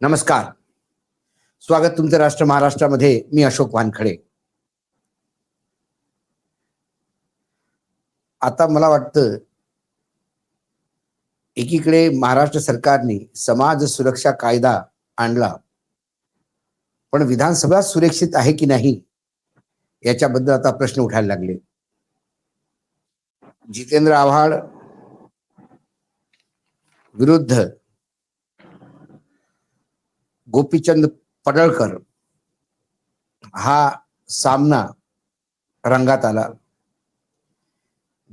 नमस्कार. स्वागत तुमचं राष्ट्र महाराष्ट्रामध्ये. मी अशोक वानखडे. आता मला वाटतं एकीकडे महाराष्ट्र सरकारने समाज सुरक्षा कायदा आणला पण विधानसभा सुरक्षित आहे की नाही याच्याबद्दल आता प्रश्न उठायला लागले. जितेंद्र आव्हाड विरुद्ध गोपीचंद पडळकर हा सामना रंगात आला.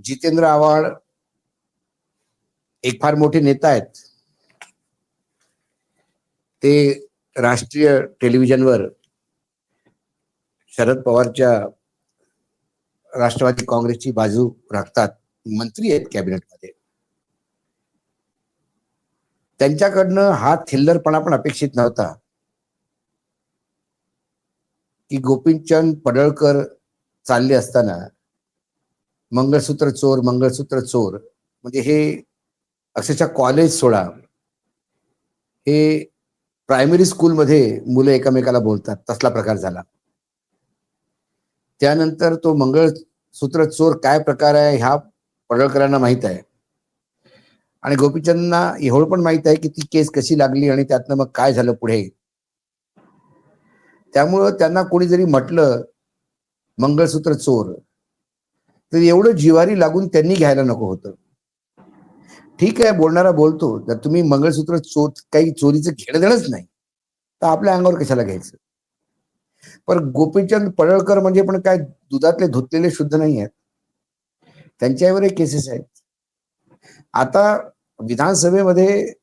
जितेंद्र आव्हाड एक फार मोठे नेता आहेत. ते राष्ट्रीय टेलिव्हिजनवर शरद पवारच्या राष्ट्रवादी काँग्रेसची बाजू राखतात. मंत्री आहेत कॅबिनेटमध्ये. त्यांच्याकडनं हा थिल्लरपणा पण अपेक्षित नव्हता. की गोपीचंद पडळकर चालले असताना मंगळसूत्र चोर मंगळसूत्र चोर म्हणजे हे अक्षरशः कॉलेज सोडा. हे प्रायमरी स्कूलमध्ये मुलं एकमेकाला बोलतात तसला प्रकार झाला. त्यानंतर तो मंगळसूत्र चोर काय प्रकार आहे ह्या पडळकरांना माहीत आहे. आणि गोपीचंदना एवढं पण माहीत आहे की ती केस कशी लागली आणि त्यातनं मग काय झालं पुढे? त्यामुळं त्यांना कोणी जरी म्हटलं मंगळसूत्र चोर तर एवढं जिवारी लागून त्यांनी घ्यायला नको होतं. ठीक आहे बोलणारा बोलतो. जर तुम्ही मंगळसूत्र चोर काही चोरीचं घेणं देणंच नाही तर आपल्या अंगावर कशाला घ्यायचं? पण गोपीचंद पडळकर म्हणजे पण काय दुधातले धुतलेले शुद्ध नाही आहेत त्यांच्यावर केसेस आहेत. आता विधानसभेमध्ये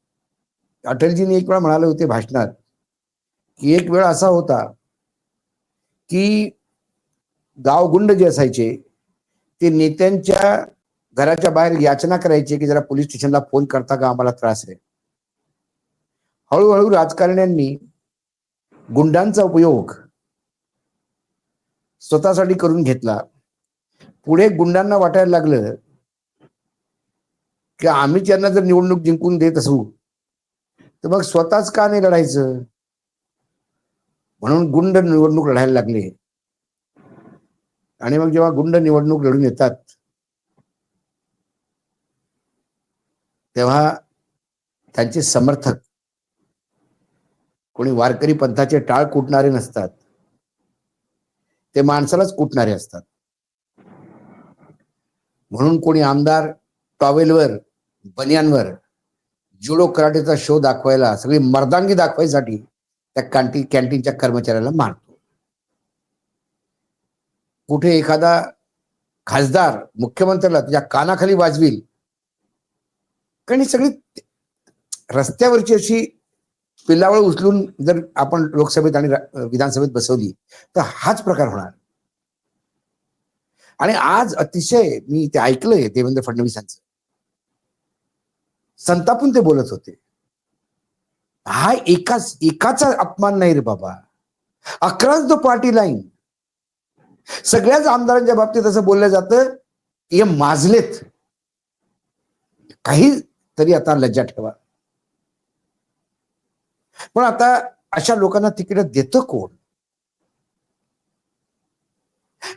अटलजींनी एक वेळा म्हणाले होते भाषणात की एक वेळ असा होता की गावगुंड जे असायचे ते नेत्यांच्या घराच्या बाहेर याचना करायचे की जरा पोलीस स्टेशनला फोन करता का आम्हाला त्रास आहे. हळूहळू राजकारण्यांनी गुंडांचा उपयोग स्वतःसाठी करून घेतला. पुढे गुंडांना वाटायला लागलं की आम्ही त्यांना जर निवडणूक जिंकून देत असू तर मग स्वतःच का नाही लढायचं? म्हणून गुंड निवडणूक लढायला लागले. आणि मग जेव्हा गुंड निवडणूक लढून येतात तेव्हा त्यांचे समर्थक कोणी वारकरी पंथाचे टाळ कुटणारे नसतात. ते माणसालाच कुटणारे असतात. म्हणून कोणी आमदार टॉवेलवर बनियांवर जुडो कराटेचा शो दाखवायला सगळी मर्दांगी दाखवायसाठी त्या कॅन्टीन कॅन्टीनच्या कर्मचाऱ्याला मारतो. कुठे एखादा खासदार मुख्यमंत्र्याला तुझ्या कानाखाली वाजविल कारण ही सगळी रस्त्यावरची अशी पिल्लावळ उचलून जर आपण लोकसभेत आणि विधानसभेत बसवली तर हाच प्रकार होणार. आणि आज अतिशय मी ते ऐकलंय देवेंद्र फडणवीसांचं. संतापून ते बोलत होते. हा एकाच एकाचा अपमान नाही रे बाबा. अकराच तो पार्टी लाईन सगळ्याच आमदारांच्या बाबतीत असं बोललं जातं हे माजलेत. काही तरी आता लज्जा ठेवा. पण आता अशा लोकांना तिकीट देतं कोण?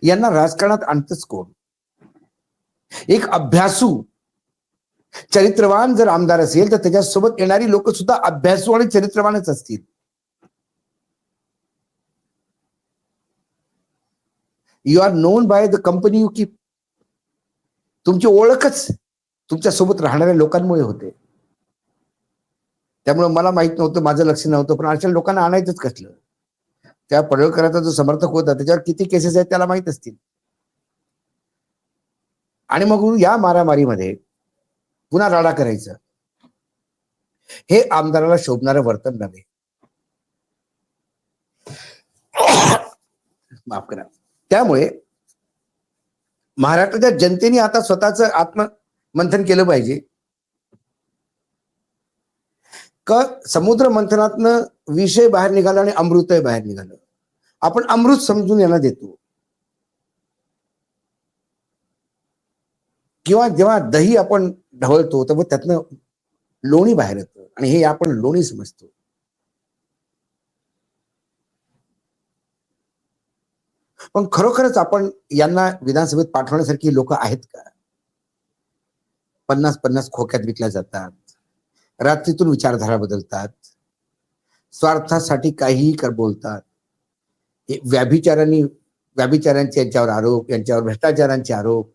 यांना राजकारणात आणतच कोण? एक अभ्यासू चरित्रवान जर आमदार असेल तर त्याच्यासोबत येणारी लोक सुद्धा अभ्यासू आणि चरित्रवानच असतील. You are known by the company you keep तुमची ओळखच तुमच्यासोबत राहणाऱ्या लोकांमुळे होते. त्यामुळे मला माहीत नव्हतं माझं लक्ष नव्हतं पण अशा लोकांना आणायचंच कसलं? त्या पडळकराचा जो समर्थक होता त्याच्यावर किती केसेस आहेत त्याला माहीत असतील? आणि मग या मारामारीमध्ये पुन्हा राडा करायचा. हे आमदाराला शोभणारं वर्तन नव्हे. माफ करा. त्यामुळे महाराष्ट्राच्या जनतेने आता स्वतःच आत्ममंथन केलं पाहिजे. क समुद्र मंथनातनं विषय बाहेर निघाला आणि अमृतही बाहेर निघालं. आपण अमृत समजून यांना देतो. किंवा जेव्हा दही आपण ढवळतो तर मग त्यातनं लोणी बाहेर येतं. आणि हे आपण लोणी समजतो. पण खरोखरच आपण यांना विधानसभेत पाठवण्यासारखी लोक आहेत का? पन्नास पन्नास खोक्यात विकल्या जातात. रात्रीतून विचारधारा बदलतात. स्वार्थासाठी काहीही कर बोलतात. व्याभिचारांनी व्याभिचारांचे यांच्यावर आरोप यांच्यावर भ्रष्टाचारांचे आरोप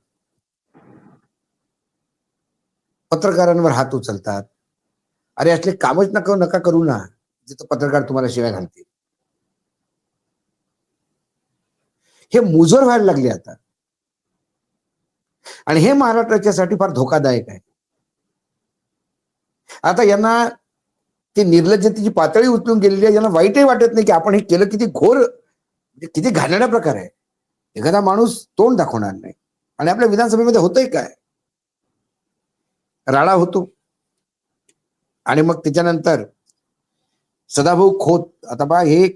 पत्रकारांवर हात उचलतात. अरे असले कामच नका नका करू ना जिथं पत्रकार तुम्हाला शिव्या घालतील. हे मुजोर व्हायला लागले आता. आणि हे महाराष्ट्राच्यासाठी फार धोकादायक आहे. आता यांना ती निर्लज्जतेची पातळी उचलून गेलेली आहे यांना वाईटही वाटत नाही की आपण हे केलं किती घोर म्हणजे किती घाणेरडा प्रकार आहे. एखादा माणूस तोंड दाखवणार नाही. आणि आपल्या विधानसभेमध्ये होतंय काय? राडा होतो. आणि मग त्याच्यानंतर सदाभाऊ खोत आता बा हे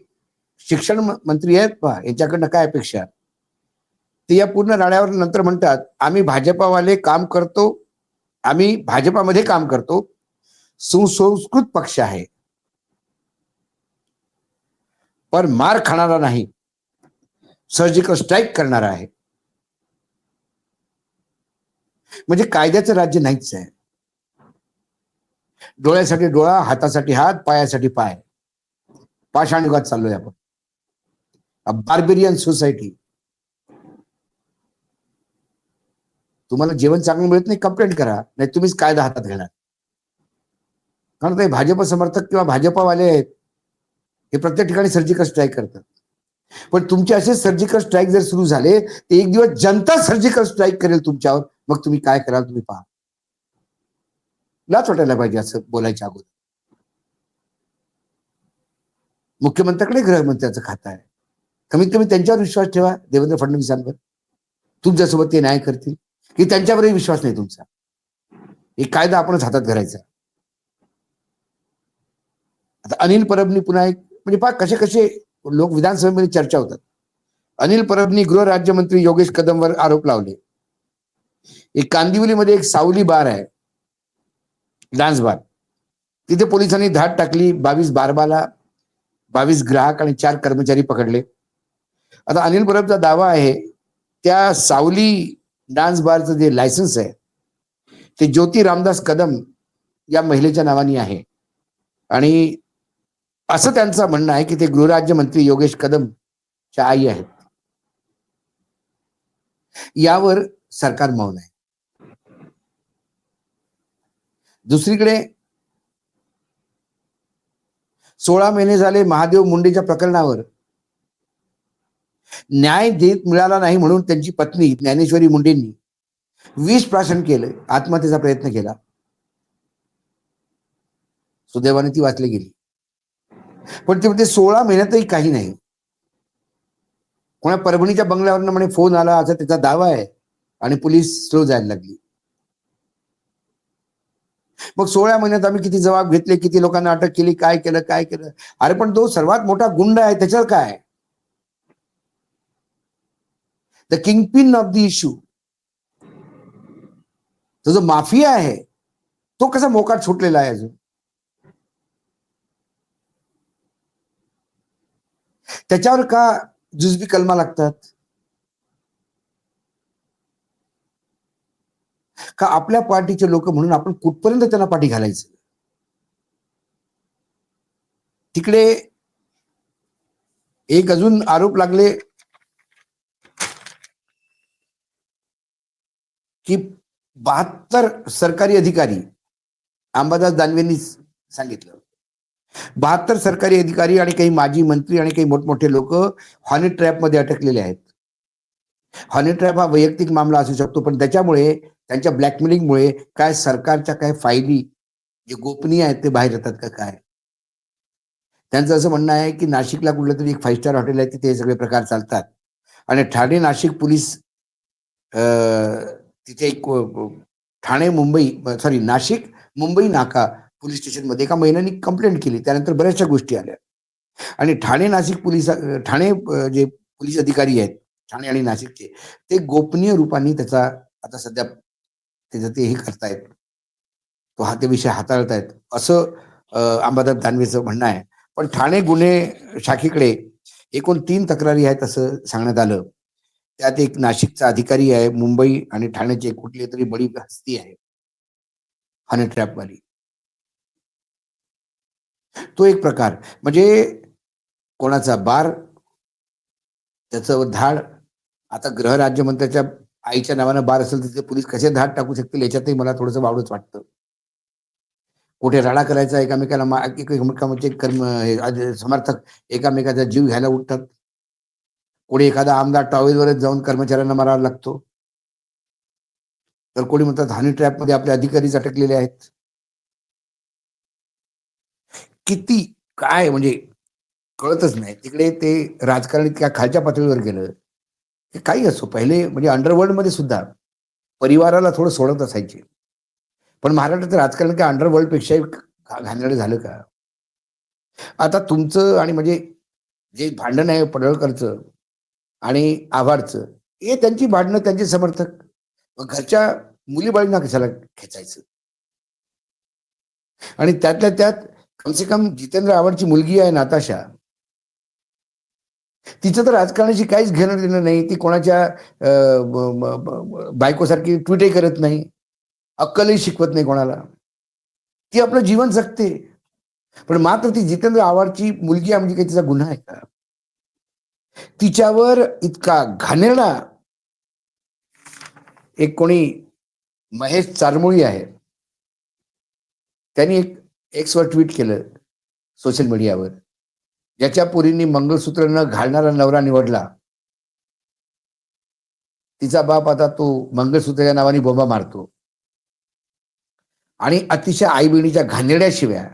शिक्षण मंत्री आहेत पहा यांच्याकडनं काय अपेक्षा ते या पूर्ण राड्यावर नंतर म्हणतात आम्ही भाजपावाले काम करतो आम्ही भाजपामध्ये काम करतो. सुसंस्कृत पक्ष आहे. पण मार खाणारा नाही. सर्जिकल स्ट्राईक करणारा आहे. म्हणजे कायद्याचं राज्य नाहीच आहे. डोळ्यासाठी डोळा हातासाठी हात पायासाठी पाय. पाषाणयुगात चाललोय आपण. बार्बेरियन सोसायटी तुम्हाला जेवण चांगलं मिळत नाही कंप्लेंट करा. नाही तुम्हीच कायदा हातात घेणार. कारण ते भाजप समर्थक किंवा भाजपावाले आहेत हे प्रत्येक ठिकाणी सर्जिकल स्ट्राईक करतात. पण तुमचे असे सर्जिकल स्ट्राईक जर सुरू झाले तर एक दिवस जनता सर्जिकल स्ट्राईक करेल तुमच्यावर. मग तुम्ही काय कराल तुम्ही पहा. लाच वाटायला पाहिजे असं बोलायच्या अगोदर. मुख्यमंत्र्याकडे गृहमंत्र्याचं खातं आहे. कमीत कमी त्यांच्यावर विश्वास ठेवा देवेंद्र फडणवीसांवर. तुमच्यासोबत ते न्याय करतील. की त्यांच्यावरही विश्वास नाही तुमचा. एक कायदा आपणच हातात धरायचा. आता अनिल परबनी पुन्हा एक म्हणजे पहा कसे कसे लोक विधानसभेमध्ये चर्चा होतात. अनिल परबनी गृहराज्यमंत्री योगेश कदमवर आरोप लावले. एक कांदिवलीमध्ये एक सावली बार आहे. Dance bar. तिथे पोलिसांनी धाड टाकली बावीस बारबाला बावीस ग्राहक आणि चार कर्मचारी पकडले. आता अनिल परबचा दावा आहे त्या सावली डान्स बारचं जे लायसन्स आहे ते ज्योती रामदास कदम या महिलेच्या नावाने आहे. आणि असं त्यांचं म्हणणं आहे की ते गृहराज्यमंत्री योगेश कदमच्या आई आहेत. यावर सरकार मौन आहे. दुसरीकडे सोळा महिने झाले महादेव मुंडेच्या प्रकरणावर. न्याय देत मिळाला नाही म्हणून त्यांची पत्नी ज्ञानेश्वरी मुंडेंनी विष प्राशन केलं आत्महत्येचा प्रयत्न केला. सुदैवाने ती वाचली गेली. पण ते म्हणते सोळा महिन्यातही काही नाही. कोणा परभणीच्या बंगल्यावरनं म्हणे फोन आला असा त्याचा दावा आहे. आणि पोलीस स्लो जायला लागली. मग सोळा महिन्यात आम्ही किती जबाब घेतले किती लोकांना अटक केली काय केलं काय केलं? अरे पण तो सर्वात मोठा गुंड आहे त्याच्यावर काय? The kingpin of the issue तो जो माफिया आहे तो कसा मोकाट सुटलेला आहे अजून? त्याच्यावर का जुजबी कलमा लागतात? का आपल्या पार्टीचे लोक म्हणून आपण कुठपर्यंत त्यांना पाठी घालायचं? तिकडे एक अजून आरोप लागले की बहात्तर सरकारी अधिकारी अंबादास दानवेंनी सांगितलं. बहात्तर सरकारी अधिकारी आणि काही माजी मंत्री आणि काही मोठमोठे लोक हॉनी ट्रॅपमध्ये अटकलेले आहेत. हॉनी ट्रॅप हा वैयक्तिक मामला असू शकतो पण त्याच्यामुळे त्यांच्या ब्लॅकमेलिंगमुळे काय सरकारच्या काय फायली जे गोपनीय आहेत ते बाहेर येतात का काय? त्यांचं असं म्हणणं आहे की नाशिकला कुठलं तरी एक फाईव्ह स्टार हॉटेल आहे तिथे हे सगळे प्रकार चालतात. आणि ठाणे नाशिक पोलीस तिथे एक ठाणे मुंबई सॉरी नाशिक मुंबई नाका पोलीस स्टेशनमध्ये एका महिन्यानी कंप्लेंट केली. त्यानंतर बऱ्याचशा गोष्टी आल्या. आणि ठाणे नाशिक पोलीस ठाणे जे पोलीस अधिकारी आहेत ठाणे आणि नाशिकचे ते गोपनीय रूपाने त्याचा आता सध्या त्याचं तेही करतायत. तो हा ते विषय हाताळतायत. असं अंबादास दानवेचं म्हणणं आहे. पण ठाणे गुन्हे शाखेकडे एकूण तीन तक्रारी आहेत असं सांगण्यात आलं. त्यात एक नाशिकचा अधिकारी आहे मुंबई आणि ठाण्याची एक कुठली तरी बडी हस्ती आहे. हनी ट्रॅपवाली. तो एक प्रकार. म्हणजे कोणाचा बार त्याचं धाड आता गृह राज्यमंत्र्याच्या आईच्या नावानं बार असेल तिथे पोलीस कसे धाड टाकू शकतील याच्यातही मला थोडंसं वावडच वाटतं. कुठे राडा करायचा एकामेकाला एक- एकमेकांचे कर्म समर्थक एकामेकाचा जीव घ्यायला उठतात. कोणी एखादा आमदार टॉवेलवरच जाऊन कर्मचाऱ्यांना मारावा लागतो. तर कोणी म्हणतात हानी ट्रॅपमध्ये आपले अधिकारीच अटकलेले आहेत. किती काय म्हणजे कळतच नाही. तिकडे ते राजकारण इतक्या खालच्या पातळीवर गेलं. काही असो पहिले म्हणजे अंडरवर्ल्डमध्ये सुद्धा परिवाराला थोडं सोडत असायचे. पण महाराष्ट्राचं राजकारण काय अंडरवर्ल्डपेक्षाही घाणेरडं झालं का? आता तुमचं आणि म्हणजे जे भांडण आहे पडळकरचं आणि आव्हाडचं हे त्यांची भांडणं त्यांचे समर्थक. घरच्या मुलीबाळींना कशाला खेचायचं? आणि त्यातल्या त्यात कमसे कम जितेंद्र आव्हाडची मुलगी आहे नाताशा तिचं तर राजकारणाशी काहीच घेणं देणं नाही ती कोणाच्या बायकोसारखी ट्विटही करत नाही अक्कलही शिकवत नाही कोणाला. ती आपलं जीवन जगते. पण मात्र ती जितेंद्र आव्हाडची मुलगी म्हणजे काही तिचा गुन्हा आहे का? तिच्यावर इतका घाणेरडा एक कोणी महेश चारमोळी आहे. त्यांनी एक एक्सवर ट्विट केलं सोशल मीडियावर. ज्याच्या पुरींनी मंगळसूत्र न घालणारा नवरा निवडला. तिचा बाप आता तो मंगळसूत्राच्या नावाने बोंबा मारतो. आणि अतिशय आई बहिणीच्या घाणेरड्या शिव्या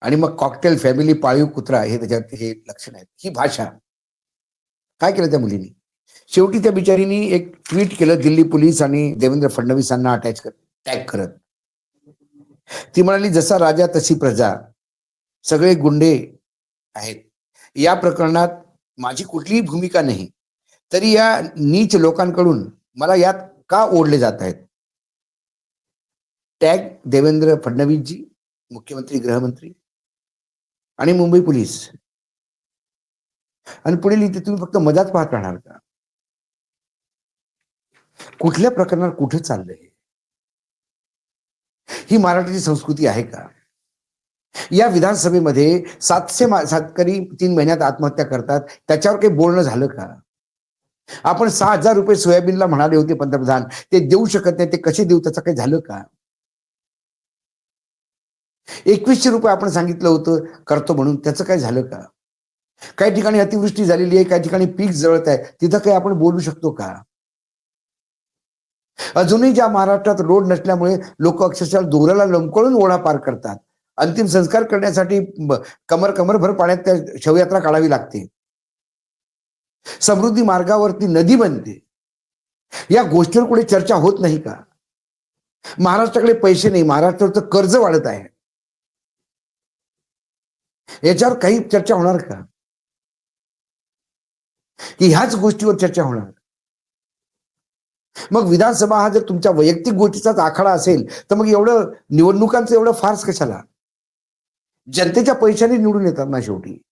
आणि मग कॉकटेल फॅमिली पाळीव कुत्रा हे त्याच्यात हे लक्षण आहेत. ही भाषा. काय केलं त्या मुलीने? शेवटी त्या बिचारीनी एक ट्विट केलं दिल्ली पोलीस आणि देवेंद्र फडणवीसांना अटॅच कर टॅग करत. ती म्हणाली जसा राजा तशी प्रजा. सगळे गुंडे आहेत. या प्रकरणात माझी कुठलीही भूमिका नाही. तरी या नीच लोकांकडून मला यात का ओढले जात आहेत? टॅग देवेंद्र फडणवीसजी मुख्यमंत्री गृहमंत्री आणि मुंबई पोलीस. आणि पुढे लिहिते तुम्ही फक्त मजाच पाहत राहणार का? कुठल्या प्रकरणात कुठे चाललंय ही मराठीची संस्कृती आहे का? या विधानसभेमध्ये सातशे सातकरी तीन महिन्यात आत्महत्या करतात. त्याच्यावर काही बोलणं झालं का? आपण सहा हजार रुपये सोयाबीनला म्हणाले होते पंतप्रधान. ते देऊ शकत नाही ते कसे देऊ? त्याचं काही झालं का? एकवीसशे रुपये आपण सांगितलं होतं करतो म्हणून. त्याचं काय झालं का? काही ठिकाणी अतिवृष्टी झालेली आहे काही ठिकाणी पीक जळत आहे. तिथं काही आपण बोलू शकतो का? अजूनही ज्या महाराष्ट्रात रोड नसल्यामुळे लोक अक्षरशः दोऱ्याला लमकळून ओढा पार करतात. अंतिम संस्कार करण्यासाठी कमर कमरभर पाण्यात त्या शवयात्रा काढावी लागते. समृद्धी मार्गावरती नदी बनते. या गोष्टीवर कुठे चर्चा होत नाही का? महाराष्ट्राकडे पैसे नाही महाराष्ट्राचं कर्ज वाढत आहे. याच्यावर काही चर्चा होणार का? की ह्याच गोष्टीवर चर्चा होणार. मग विधानसभा हा जर तुमच्या वैयक्तिक गोष्टीचाच आखाडा असेल तर मग एवढं निवडणुकांचं एवढं फार्स कशाला? जनतेच्या पैशाने निवडून येतात ना शेवटी.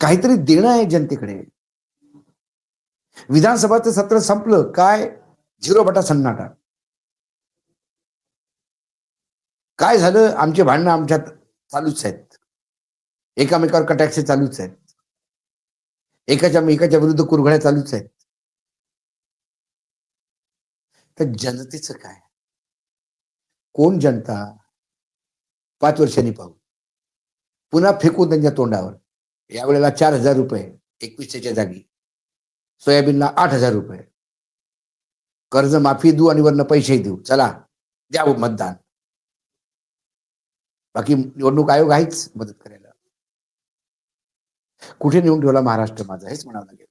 काहीतरी देणं आहे जनतेकडे. विधानसभाचं सत्र संपलं काय? झिरो बटा सन्नाटा. काय झालं? आमचे भांडणं आमच्यात चालूच आहेत. एकामेकावर कटाक्षे चालूच आहेत. एकाच्या एकाच्या विरुद्ध कुरघड्या चालूच आहेत. तर जनतेचं काय? कोण जनता? पाच वर्षांनी पाहू. पुन्हा फेकून त्यांच्या तोंडावर. यावेळेला चार हजार रुपये एकवीसच्या जागी. सोयाबीनला आठ हजार रुपये. कर्ज माफी देऊ आणि वरनं पैसेही देऊ. चला द्या मतदान. बाकी निवडणूक आयोग आहेच मदत करायला. कुठे नेऊन ठेवला महाराष्ट्र माझा? हेच म्हणावं लागेल.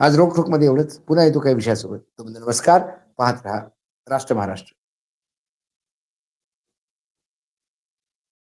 आज रोखोकमध्ये एवढंच. पुन्हा येतो काही विषयासोबत. नमस्कार. पाहत राहा. राष्ट्र महाराष्ट्र.